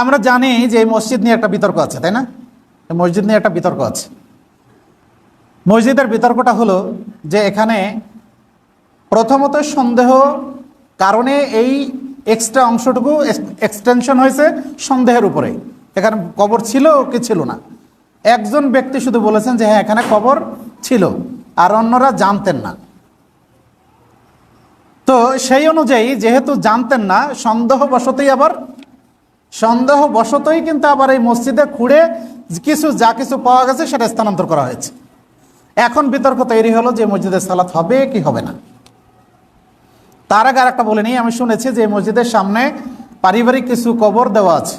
আমরা জানি যে এই মসজিদ নিয়ে একটা বিতর্ক আছে, তাই না? মসজিদ নিয়ে একটা বিতর্ক আছে। মসজিদের বিতর্কটা হলো যে এখানে প্রথমত সন্দেহ কারণে এই এক্সট্রা অংশটুকু এক্সটেনশন হয়েছে সন্দেহের উপরে। এখানে কবর ছিল কি ছিল না। একজন ব্যক্তি শুধু বলেছেন যে হ্যাঁ এখানে কবর ছিল, আর অন্যরা জানতেন না। তো সেই অনুযায়ী যেহেতু জানতেন না, সন্দেহবশতই আবার সন্দেহবশতই কিন্তু আবার এই মসজিদে খুঁড়ে কিছু যা কিছু পাওয়া গেছে সেটা স্থানান্তর করা হয়েছে। এখন বিতর্ক তৈরি হলো যে মসজিদের সালাত হবে কি হবে না। তার আগে আর একটা বলে নিই, আমি শুনেছি যে মসজিদের সামনে পারিবারিক কিছু কবর দেওয়া আছে।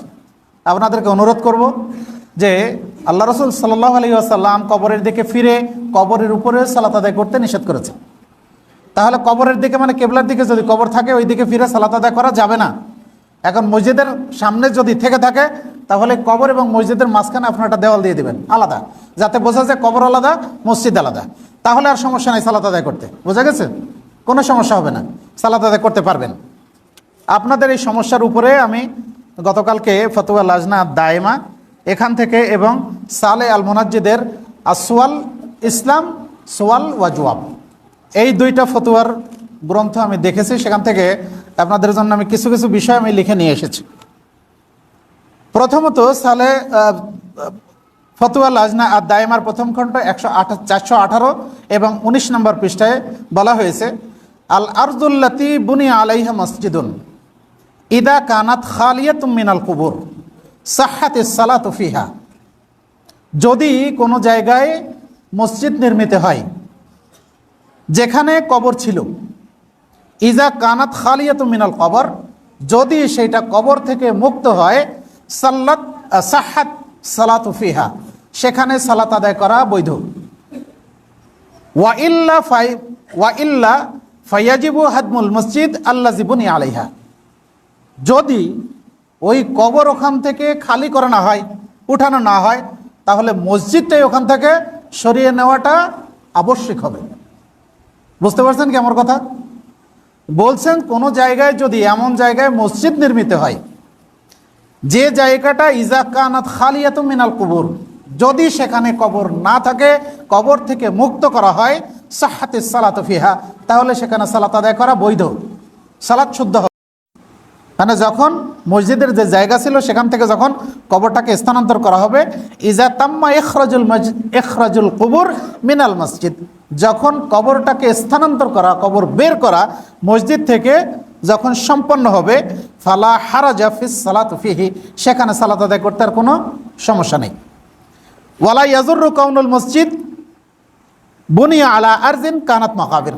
আপনাদেরকে অনুরোধ করব যে আল্লাহ রসুল সাল্লাহ আলী আসাল্লাম কবরের দিকে ফিরে কবরের উপরে সালাত আদায় করতে নিষেধ করেছে তাহলে কবরের দিকে মানে কেবলার দিকে যদি কবর থাকে, ওই দিকে ফিরে সালাত আদায় করা যাবে না। এখন মসজিদের সামনে যদি থেকে থাকে, তাহলে কবর এবং মসজিদের মাঝখানে আপনার একটা দেওয়াল দিয়ে দিবেন, আলাদা। যাতে বোঝা যায় কবর আলাদা, মসজিদ আলাদা। তাহলে আর সমস্যা নেই সালাত আদায় করতে। বোঝা গেছে? কোনো সমস্যা হবে না। সালাত আদায় করতে পারবেন। আপনাদের এই সমস্যার উপরে আমি গতকালকে ফতুয়া লাজনা দায়মা, এখান থেকে এবং সালে আল মোনাজ্জিদের আসওয়াল ইসলাম, সোয়াল ওয়া জওয়াব এই দুইটা ফতুয়ার গ্রন্থ আমি দেখেছি। সেখান থেকে আপনাদের জন্য আমি কিছু কিছু বিষয় আমি লিখে নিয়ে এসেছি। প্রথমত সালে ফতুয়া লাজনা আর দায়মার প্রথম খণ্ড একশো আঠা চারশো আঠারো এবং উনিশ নম্বর পৃষ্ঠায় বলা হয়েছে, আল আরদুল্লাতি বুনি আলাইহা মসজিদুন ইদা কানাত খালিয়াত মিনাল কুবুর, সাহাত সালাত ফিহা। যদি কোনো জায়গায় মসজিদ নির্মিত হয়, যেখানে কবর ছিল ইজা কানাত খালিয়াত মিনাল কবর, যদি সেইটা কবর থেকে মুক্ত হয়, সাল্লাত সাহাত সালাত ফিহা, সেখানে সালাত আদায় করা বৈধ। ওয়া ইল্লা ফাই, ওয়া ইল্লা ফাইয়াজিবু হাদমুল মসজিদ আল্লা জীবনী আলাইহা। যদি ওই কবর ওখান থেকে খালি করে না হয়, উঠানো না হয়, তাহলে মসজিদটাই ওখান থেকে সরিয়ে নেওয়াটা আবশ্যিক হবে। বুঝতে পারছেন কি আমার কথা? বলছেন, কোনো জায়গায় যদি এমন জায়গায় মসজিদ নির্মিত হয়, যে জায়গাটা ইজাকানাত খালিয়াত মিনাল কবর যদি সেখানে কবর না থাকে, কবর থেকে মুক্ত করা হয় সাহাতে সালাত ফিহা, তাহলে সেখানে সালাত আদায় করা বৈধ। সালাত শুদ্ধ মানে যখন মসজিদের যে জায়গা ছিল, সেখান থেকে যখন কবরটাকে স্থানান্তর করা হবে, ইজা তাম্মা এখরাজুল মসজিদ এখরাজুল কুবুর মিনাল মসজিদ। যখন কবরটাকে স্থানান্তর করা, কবর বের করা, মসজিদ থেকে যখন সম্পন্ন হবে, ফালা হারা জাফিস সালাত ফিহি। সেখানে সালাত আদায় করতে আর কোনো সমস্যা নেই। ওয়ালা ইয়াজুর কাউনুল মসজিদ বুনিয়া আলা আরজিন কানাত মাকাবির।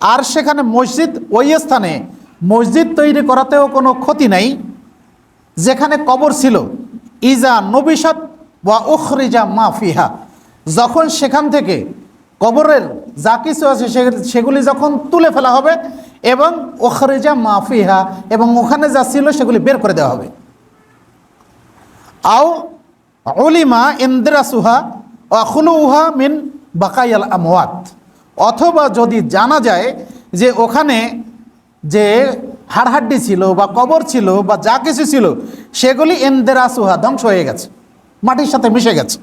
আর সেখানে মসজিদ ওই স্থানে মসজিদ তৈরি করাতেও কোনো ক্ষতি নাই, যেখানে কবর ছিল, ইজা নবিসাত বা উখরিজা মা ফিহা। যখন সেখান থেকে কবরের যা কিছু আছে সেগুলি যখন তুলে ফেলা হবে এবং ওখরিজা মা ফিহা এবং ওখানে যা ছিল সেগুলি বের করে দেওয়া হবে। আও অলিমা ইন্দ্রাসুহা অখলুহা মিন বাকাইয়াল আমওয়াত। অথবা যদি জানা যায় যে ওখানে যে হাড়হাড্ডি ছিল বা কবর ছিল বা যা কিছু ছিল, সেগুলি ইন্দ্রাসুহা ধ্বংস হয়ে গেছে, মাটির সাথে মিশে গেছে।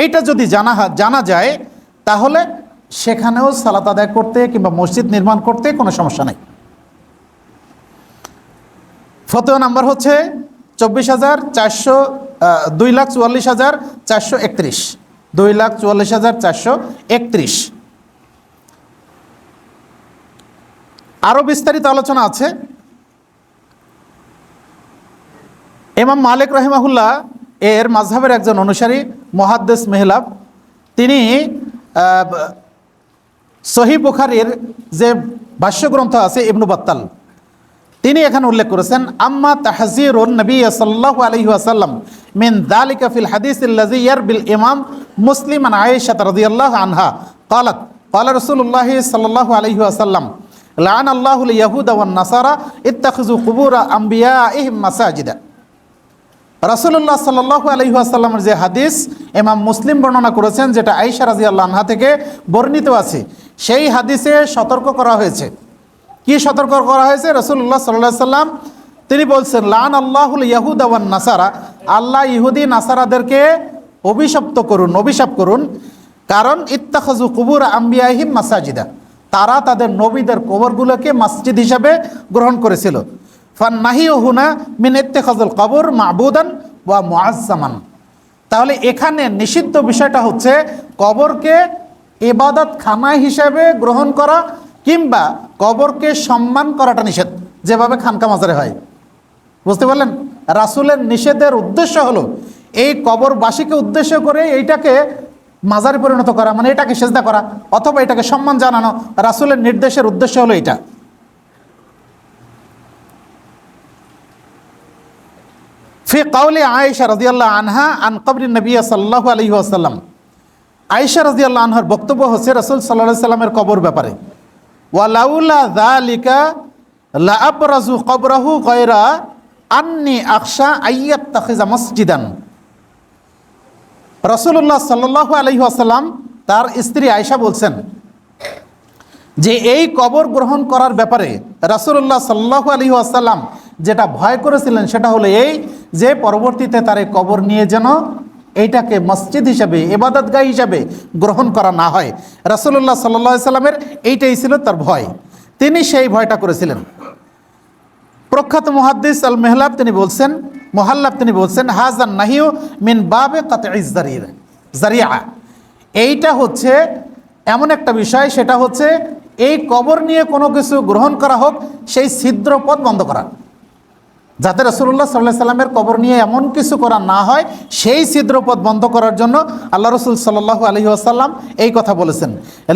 এইটা যদি জানা জানা যায়, তাহলে সেখানেও সালাত আদায় করতে কিংবা মসজিদ নির্মাণ করতে কোনো সমস্যা নেই। ফতোয়া নাম্বার হচ্ছে চব্বিশ হাজার চারশো দুই লাখ চুয়াল্লিশ হাজার চারশো একত্রিশ। দুই লাখ চুয়াল্লিশ হাজার চারশো একত্রিশ। আরও বিস্তারিত আলোচনা আছে ইমাম মালিক রহিমাহুল্লাহ এর মাঝহাবের একজন অনুসারী মহাদ্দেস মেহলাব তিনি আহ, সহি বুখারির যে ভাষ্যগ্রন্থ আছে ইবনু বাত্তাল তিনি এখানে উল্লেখ করেছেন আম্মা তাহজিরুন নবী সাল্লাল্লাহু আলাইহি ওয়াসাল্লাম মিন যালিকা ফিল হাদিস আল্লাযী ইয়ারবিল ইমাম মুসলিম আন আয়েশা রাদিয়াল্লাহু আনহা قالت قال رسول الله صلى الله عليه وسلم লান আল্লাহুল ইয়াহুদ আওয়ান নাসারা ইত্তাখুজু কুবুরা আম্বিয়া ইহিম মাসাজিদা রাসুল্লাহ সাল্লু আলহিহাসাল্লামের যে হাদিস এমাম মুসলিম বর্ণনা করেছেন, যেটা আইসা রাজি আল্লাহা থেকে বর্ণিত আছে, সেই হাদিসে সতর্ক করা হয়েছে। কি সতর্ক করা হয়েছে? রসুল্লাহ সাল্লাহ সাল্লাম তিনি বলছেন লান আল্লাহুল ইয়াহুদ আওয়ান নাসারা, আল্লাহ ইহুদি নাসারাদেরকে অভিশপ্ত করুন, অভিশাপ করুন, কারণ ইত্তাখাজু কুবুর আম্বিয়াহিম মাসাজিদা। তারা তাদের নবীদের কবরগুলোকে মসজিদ হিসাবে গ্রহণ করেছিল। ফান নাহি ও হুনা মিন ইত্তেখাজুল কবর মাহবুদান ওয়া মুআজ্জামান। তাহলে এখানে নিষিদ্ধ বিষয়টা হচ্ছে কবরকে এবাদত খানা হিসাবে গ্রহণ করা কিংবা কবরকে সম্মান করাটা নিষেধ, যেভাবে খানকা মাজারে হয়। বুঝতে পারলেন? রাসুলের নিষেধের উদ্দেশ্য হলো, এই কবরবাসীকে উদ্দেশ্য করে এইটাকে মাজারে পরিণত করা মানে এটাকে সেজদা করা, অথবা এটাকে সম্মান জানানো, রাসুলের নির্দেশের উদ্দেশ্য হলো এটা। ফি কাউলে আয়েশা রাজিয়াল্লাহ আনহা আন কবরি নবী সাল্লাহ আলহি আসাল্লাম আয়েশা রাজিয়াল্লাহ আনহার বক্তব্য হচ্ছে রসুল সাল্লাহ সাল্লামের কবর ব্যাপারে। ওয়ালাউলা দালিকা লাআবরাজু কবরাহু গয়রা আন্নি আকশা আইয়াত তাখিজা মসজিদান। রসুল্লাহ সাল্লাহ আলহি আসাল্লাম তার স্ত্রী আয়েশা বলছেন যে এই কবর গ্রহণ করার ব্যাপারে রাসুল্লাহ সাল্লাহ আলী আসাল্লাম যেটা ভয় করেছিলেন সেটা হলো এই যে পরবর্তীতে তার এই কবর নিয়ে যেন এইটাকে মসজিদ হিসাবে এবাদতগাহ হিসাবে গ্রহণ করা না হয়। রাসুল্লাহ সাল্লাহ সাল্লামের এইটাই ছিল তার ভয়। তিনি সেই ভয়টা করেছিলেন। প্রখ্যাত মুহাদ্দিস আল মেহলাব তিনি বলছেন মোহাল্লাব তিনি বলছেন, হাজান নাহিউ মিন বাবে কাতে ইজদারির জারিয়া এইটা হচ্ছে এমন একটা বিষয়, সেটা হচ্ছে এই কবর নিয়ে কোনো কিছু গ্রহণ করা হোক, সেই ছিদ্র পথ বন্ধ করা। যাতে রসুল্লাহ সাল্লাহ সাল্লামের কবর নিয়ে এমন কিছু করা না হয়, সেই ছিদ্রপথ বন্ধ করার জন্য আল্লাহ রসুল সাল্লাহ আলহি আসাল্লাম এই কথা বলেছেন।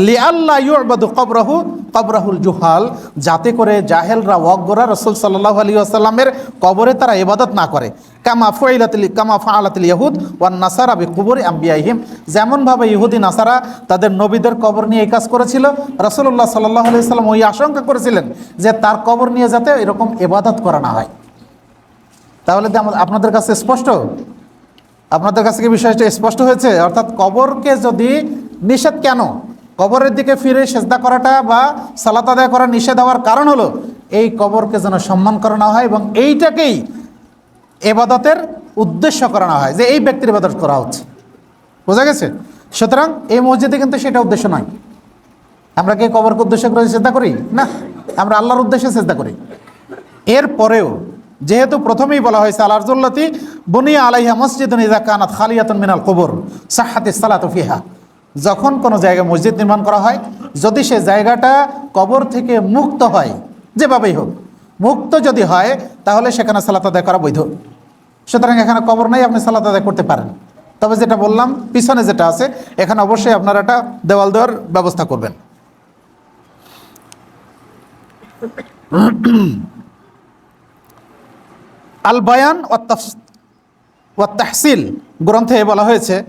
লি আল্লাহ ইউবাদু কবরাহু কবরাহুল জুহাল, যাতে করে জাহেলরা ওয়াকগোরা রসুল সাল্লাহ আলী আসাল্লামের কবরে তারা ইবাদত না করে। কামা ফুয়াইলাতিল কামা ফাআলাতিল ইহুদ ওয়ান নাসারা বি কুবরি আম্বিয়াহিম যেমনভাবে ইহুদি, নাসারা তাদের নবীদের কবর নিয়ে এই কাজ করেছিল রসুল্লাহ সাল্লাহ আলি সাল্লাম ওই আশঙ্কা করেছিলেন যে তার কবর নিয়ে যাতে এরকম ইবাদত করা না হয়। তাহলে আপনাদের কাছে স্পষ্ট? আপনাদের কাছে কি বিষয়টা স্পষ্ট হয়েছে? অর্থাৎ কবরকে যদি নিষেধ কেন? কবরের দিকে ফিরে সেজদা করাটা বা সালাত আদায় করা নিষেধ হওয়ার কারণ হলো, এই কবরকে যেন সম্মান করানো হয় এবং এইটাকেই এবাদতের উদ্দেশ্য করানো হয়, যে এই ব্যক্তির ইবাদত করা হচ্ছে। বোঝা গেছে? সুতরাং এই মসজিদে কিন্তু সেটা উদ্দেশ্য নয়। আমরা কি কবরকে উদ্দেশ্য করে চেষ্টা করি? না, আমরা আল্লাহর উদ্দেশ্যে চেষ্টা করি। এরপরেও যেহেতু প্রথমেই বলা হয়েছে আল আরজুল্লাতি বনিয়া আলাইহা মসজিদ নিজা কানাত খালিয়াতুন মিনাল কবর, সাহাতি সালাত ফিহা। যখন কোনো জায়গায় মসজিদ নির্মাণ করা হয়, যদি সে জায়গাটা কবর থেকে মুক্ত হয়, যেভাবেই হোক, মুক্ত যদি হয়, তাহলে সেখানে সালাত আদায় করা বৈধ। সুতরাং এখানে কবর নাই, আপনি সালাত আদায় করতে পারেন। তবে যেটা বললাম, পিছনে যেটা আছে, এখানে অবশ্যই আপনারা একটা দেওয়াল দেওয়ার ব্যবস্থা করবেন। আল বায়ান ও তফ- তাহসিল গ্রন্থে বলা হয়েছে,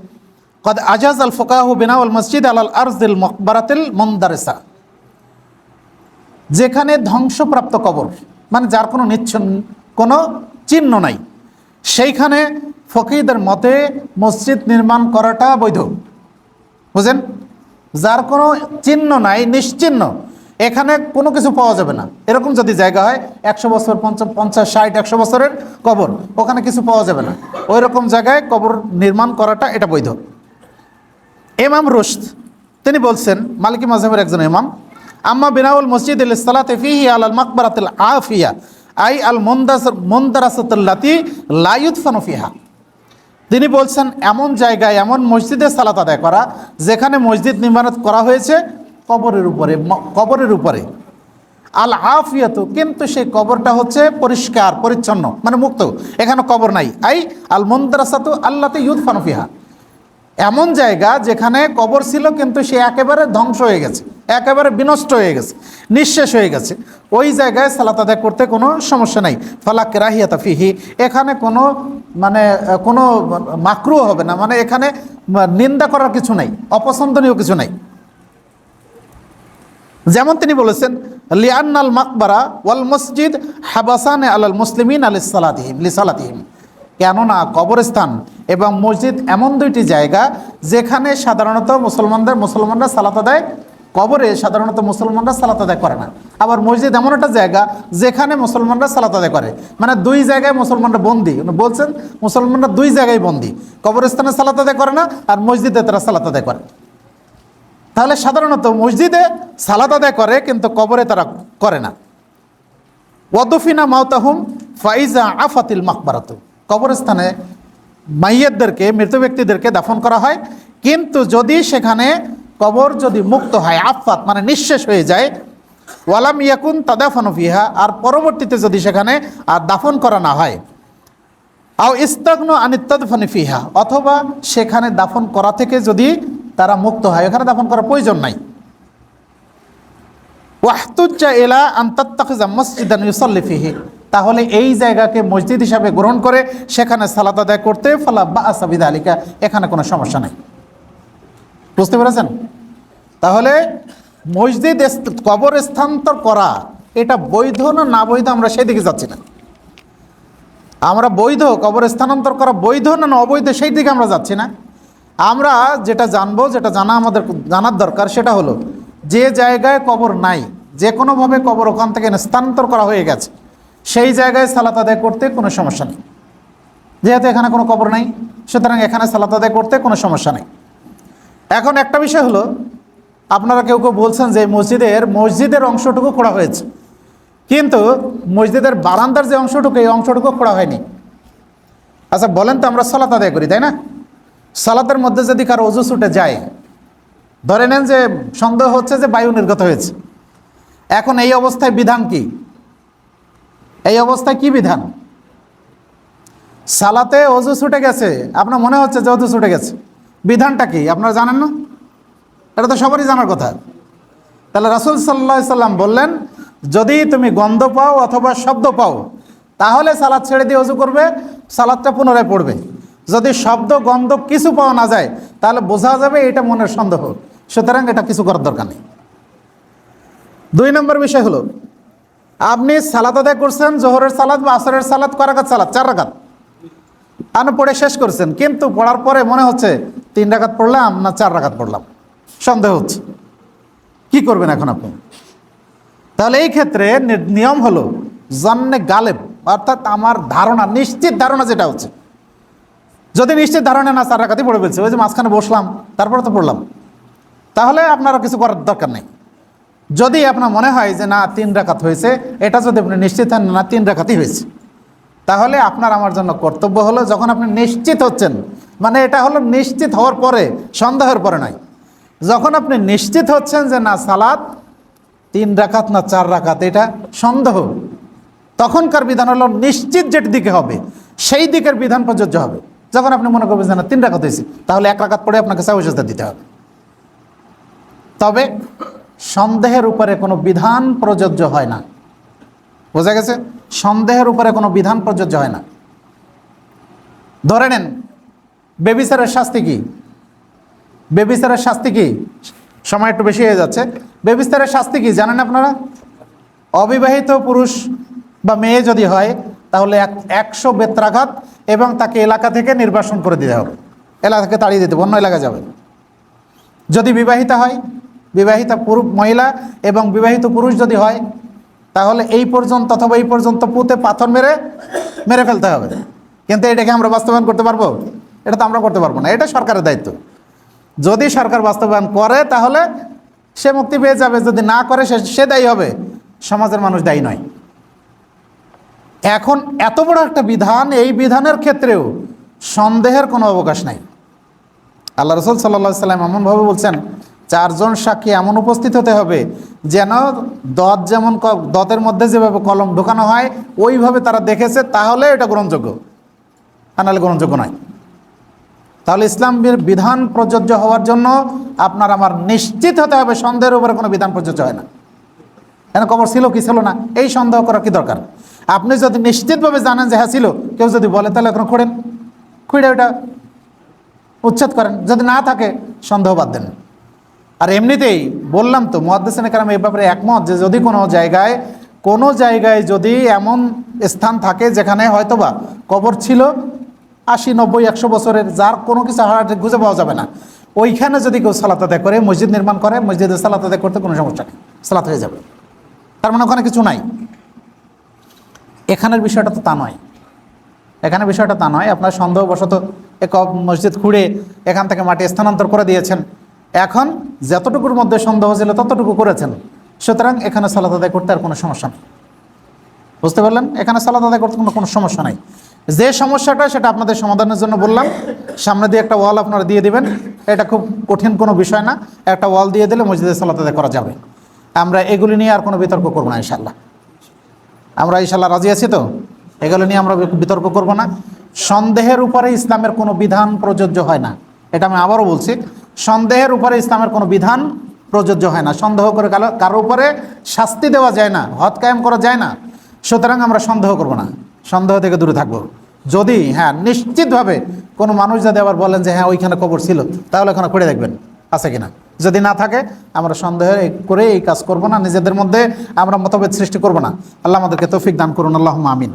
কদ আজাজ আল ফোকাহু বিনাউল মসজিদ আল আরজিল মকবরাতিল মন্দারেসা। যেখানে ধ্বংসপ্রাপ্ত কবর মানে যার কোনো নিচ্ছন, কোনো চিহ্ন নাই, সেইখানে ফকিরদের মতে মসজিদ নির্মাণ করাটা বৈধ। বুঝেন? যার কোনো চিহ্ন নাই, নিশ্চিহ্ন এখানে কোনো কিছু পাওয়া যাবে না। এরকম যদি জায়গা হয়, একশো বছর পঞ্চাশ, ষাট, একশো বছরের কবর, ওখানে কিছু পাওয়া যাবে না। ওই রকম জায়গায় কবর নির্মাণ করাটা এটা বৈধ। এমাম রুশদ, তিনি বলছেন, মালিকি মাজহাবের একজন ইমাম, আম্মা বিনাউল মসজিদ সালাতে ফিহি আল আল মাকবারাতুল আফিয়া, আই আল মন্দাস মন্দারাসাতুল্লাতি লায়ুৎফানু ফিহা। তিনি বলছেন, এমন জায়গায়, এমন মসজিদে সালাত আদায় করা, যেখানে মসজিদ নির্মাণ করা হয়েছে কবরের উপরে কবরের উপরে। আল আফিয়াত, কিন্তু সেই কবরটা হচ্ছে পরিষ্কার, পরিচ্ছন্ন মানে মুক্ত। এখানে কবর নাই। আই, আল মন্দারাসাতু আল্লাতে ইউদ ফানফিহা এমন জায়গা যেখানে কবর ছিল, কিন্তু সে একেবারে ধ্বংস হয়ে গেছে। একেবারে বিনষ্ট হয়ে গেছে। নিঃশেষ হয়ে গেছে। ওই জায়গায় সালাত আদায় করতে কোনো সমস্যা নাই। ফালাক রাহিয়াতা ফিহি। এখানে কোনো মানে কোনো মাকরু হবে না। মানে এখানে নিন্দা করার কিছু নাই। অপছন্দনীয় কিছু নাই। যেমন তিনি বলেছেন লিয়ান্নাল মাকবারা ওয়াল মসজিদ হাবাসানে আল মুসলিমিন আলি সালাতিহিম, লি সালাতিহিম। কেননা কবরস্থান এবং মসজিদ এমন দুইটি জায়গা যেখানে সাধারণত মুসলমানদের মুসলমানরা সালাত আদায় কবরে সাধারণত মুসলমানরা সালাত আদায় করে না। আবার মসজিদ এমন একটা জায়গা যেখানে মুসলমানরা সালাত আদায় করে। মানে দুই জায়গায় মুসলমানরা বন্দি। বলছেন, মুসলমানরা দুই জায়গায় বন্দি। কবরস্থানে সালাত আদায় করে না আর মসজিদে তারা সালাত আদায় করে। তাহলে সাধারণত মসজিদে সালাত আদায় করে, কিন্তু কবরে তারা করে না। ওয়াদফিনা মাউতাহুম ফাইজা আফাতিল মাকবারাতু। কবরস্থানে মাইয়াতদেরকে, মৃত ব্যক্তিদেরকে দাফন করা হয়। কিন্তু যদি সেখানে কবর যদি মুক্ত হয়, আফাত মানে নিঃশেষ হয়ে যায়, ওয়ালাম ইয়াকুন তাদাফানু ফিহা, আর পরবর্তীতে যদি সেখানে আর দাফন করা না হয়, আও ইস্তাগনু আনিত্তাদফানি ফিহা, অথবা সেখানে দাফন করা থেকে যদি তারা মুক্ত হয়। এখানে দাফন করার প্রয়োজন নাই। ওয়াহতুজ্জা এলা আন্তাত্তাকিজা মসজিদান ইউসাল্লি ফিহি। তাহলে এই জায়গাকে মসজিদ হিসাবে গ্রহণ করে সেখানে সালাত আদায় করতে ফলা বা আসাবিদা আলিকা এখানে কোনো সমস্যা নাই। বুঝতে পেরেছেন? তাহলে মসজিদ কবর স্থানান্তর করা, এটা বৈধ না না বৈধ আমরা সেদিকে যাচ্ছি না। আমরা বৈধ কবর স্থানান্তর করা বৈধ না অবৈধ সেই দিকে আমরা যাচ্ছি না। আমরা যেটা জানব, যেটা জানা আমাদের, জানার দরকার সেটা হলো, যে জায়গায় কবর নাই, যে কোনোভাবে কবর ওখান থেকে স্থানান্তর করা হয়ে গেছে, সেই জায়গায় সালাত আদায় করতে কোনো সমস্যা নেই। যেহেতু এখানে কোনো কবর নাই, সুতরাং এখানে সালাত আদায় করতে কোনো সমস্যা নেই। এখন একটা বিষয় হলো, আপনারা কেউ কেউ বলছেন যে মসজিদের মসজিদের অংশটুকু খোঁড়া হয়েছে। কিন্তু মসজিদের বারান্দার যে অংশটুকু, এই অংশটুকু খোঁড়া হয়নি। আচ্ছা বলেন তো আমরা সালাত আদায় করি, তাই না? সালাতের মধ্যে যদি কারও অজু ছুটে যায়, ধরে নেন যে সন্দেহ হচ্ছে যে বায়ু নির্গত হয়েছে। এখন এই অবস্থায় বিধান কি? এই অবস্থায় কি বিধান? সালাতে অজু ছুটে গেছে, আপনার মনে হচ্ছে যে অজু ছুটে গেছে। বিধানটা কি? আপনারা জানেন না? এটা তো সবারই জানার কথা। তাহলে রাসুল সাল্লাহ সাল্লাম বললেন, যদি তুমি গন্ধ পাও অথবা শব্দ পাও, তাহলে সালাদ ছেড়ে দিয়ে অজু করবে, সালাদটা পুনরায় পড়বে। যদি শব্দ, গন্ধ কিছু পাওয়া না যায়, তাহলে বোঝা যাবে এটা মনের সন্দেহ। সুতরাং এটা কিছু করার দরকার নেই। দুই নম্বর বিষয় হলো, আপনি সালাদ আদায় করছেন, জোহরের সালাদ বা আসরের সালাদ কয় রাকাত সালাদ চার রাকাত। আপনি পড়ে শেষ করছেন, কিন্তু পড়ার পরে মনে হচ্ছে তিন রাকাত পড়লাম না চার রাকাত পড়লাম। সন্দেহ হচ্ছে। কি করবেন এখন আপনি? তাহলে এই ক্ষেত্রে নিয়ম হলো জন্মে গালেব, অর্থাৎ আমার ধারণা, নিশ্চিত ধারণা যেটা হচ্ছে যদি নিশ্চিত ধারণা না চার রাকাতই পড়ে ফেলছে। ওই যে মাঝখানে বসলাম, তারপরে তো পড়লাম। তাহলে আপনারা কিছু করার দরকার নেই। যদি আপনার মনে হয় যে, না, তিন রাকাত হয়েছে। এটা যদি আপনি নিশ্চিত হন, না, তিন রাকাতই হয়েছে। তাহলে আপনার আমার জন্য কর্তব্য হলো, যখন আপনি নিশ্চিত হচ্ছেন মানে এটা হলো নিশ্চিত হওয়ার পরে সন্দেহের পরে নয়। যখন আপনি নিশ্চিত হচ্ছেন যে, না সালাদ তিন রাকাত না, চার রাকাত, এটা সন্দেহ তখনকার বিধান হলো, নিশ্চিত যেটি দিকে হবে, সেই দিকের বিধান প্রযোজ্য হবে। যখন আপনি মনে করবেন যে না, তিন রাকাত হয়েছে, তাহলে এক রাকাত পরে আপনাকে সাহসতা দিতে হবে। তবে সন্দেহের উপরে কোনো বিধান প্রযোজ্য হয় না। বোঝা গেছে? সন্দেহের উপরে কোনো বিধান প্রযোজ্য হয় না। ধরে নেন বেবিসারের শাস্তি কি? বেবিসারের শাস্তি কি? সময় একটু বেশি হয়ে যাচ্ছে। বেবিস্তারের শাস্তি কি, জানেন আপনারা? অবিবাহিত পুরুষ বা মেয়ে যদি হয়, তাহলে এক একশো বেত্রাঘাত এবং তাকে এলাকা থেকে নির্বাসন করে দিতে হবে। এলাকা থেকে তাড়িয়ে দিতে অন্য এলাকা যাবে যদি বিবাহিতা হয়, বিবাহিতা পুরুষ, মহিলা এবং বিবাহিত পুরুষ যদি হয়, তাহলে এই পর্যন্ত অথবা এই পর্যন্ত পুঁতে পাথর মেরে মেরে ফেলতে হবে। কিন্তু এটাকে আমরা বাস্তবায়ন করতে পারব? এটা তো আমরা করতে পারব না, এটা সরকারের দায়িত্ব। যদি সরকার বাস্তবায়ন করে, তাহলে সে মুক্তি পেয়ে যাবে, যদি না করে সে দায়ী হবে। সমাজের মানুষ দায়ী নয়। এখন এত বড় একটা বিধান, এই বিধানের ক্ষেত্রেও সন্দেহের কোনো অবকাশ নাই। আল্লাহ রসুল সাল্লা সাল্লাম এমনভাবে বলছেন, চারজন সাক্ষী এমন উপস্থিত হতে হবে যেন দত যেমন দতের মধ্যে যেভাবে কলম ঢোকানো হয়, ওইভাবে তারা দেখেছে, তাহলে এটা গ্রহণযোগ্য। আর নাহলে গ্রহণযোগ্য নয়। তাহলে ইসলামের বিধান প্রযোজ্য হওয়ার জন্য আপনার আমার নিশ্চিত হতে হবে, সন্দেহের উপরে কোনো বিধান প্রযোজ্য হয় না। কেন? কবর ছিল কি? ছিল না। এই সন্দেহ করা কি দরকার? আপনি যদি নিশ্চিতভাবে জানেন যে হ্যাঁ ছিল, কেউ যদি বলে, তাহলে এখন খোঁড়েন। খুঁড়ে ওটা উচ্ছেদ করেন। যদি না থাকে, সন্দেহ বাদ দেন। আর এমনিতেই বললাম তো, মহাদ্দেসেন কারণ এই ব্যাপারে একমত যে যদি কোনো জায়গায় কোনো জায়গায় যদি এমন স্থান থাকে যেখানে হয়তোবা কবর ছিল, আশি, নব্বই, একশো বছরের, যার কোনো কিছু হারাটে খুঁজে পাওয়া যাবে না, ওইখানে যদি কেউ সালাত আদায় করে, মসজিদ নির্মাণ করে, মসজিদে সালাত আদায় করতে কোনো সমস্যা নেই, সালাত হয়ে যাবে। তার মানে ওখানে কিছু নাই। এখানের বিষয়টা তো তা নয়। এখানে বিষয়টা তা নয়। আপনার সন্দেহবশত এক মসজিদ খুঁড়ে এখান থেকে মাটি স্থানান্তর করে দিয়েছেন। এখন যতটুকুর মধ্যে সন্দেহ ছিল ততটুকু করেছেন। সুতরাং এখানে সালাত আদায় করতে আর কোনো সমস্যা নেই। বুঝতে পারলেন? এখানে সালাত আদায় করতে কোনো কোনো সমস্যা নাই। যে সমস্যাটা, সেটা আপনাদের সমাধানের জন্য বললাম। সামনে দিয়ে একটা ওয়াল আপনারা দিয়ে দিবেন। এটা খুব কঠিন কোনো বিষয় না। একটা ওয়াল দিয়ে দিলে মসজিদে সালাত আদায় করা যাবে। আমরা এগুলি নিয়ে আর কোনো বিতর্ক করব না ইনশাল্লাহ আমরা ইনশাল্লাহ রাজি আছি তো? এগুলো নিয়ে আমরা বিতর্ক করব না। সন্দেহের উপরে ইসলামের কোনো বিধান প্রযোজ্য হয় না। এটা আমি আবারও বলছি, সন্দেহের উপরে ইসলামের কোনো বিধান প্রযোজ্য হয় না। সন্দেহ করে কারো- কারও উপরে শাস্তি দেওয়া যায় না, হদ কায়েম করা যায় না। সুতরাং আমরা সন্দেহ করব না। সন্দেহ থেকে দূরে থাকব। যদি হ্যাঁ নিশ্চিতভাবে কোনো মানুষ যদি আবার বলেন যে হ্যাঁ ওইখানে কবর ছিল, তাহলে ওখানে করে দেখবেন, আছে কিনা? যদি না থাকে, আমরা সন্দেহ করে এই কাজ করব না। নিজেদের মধ্যে আমরা মতভেদ সৃষ্টি করব না। আল্লাহ আমাদেরকে তৌফিক দান করুন। আল্লাহ আমিন।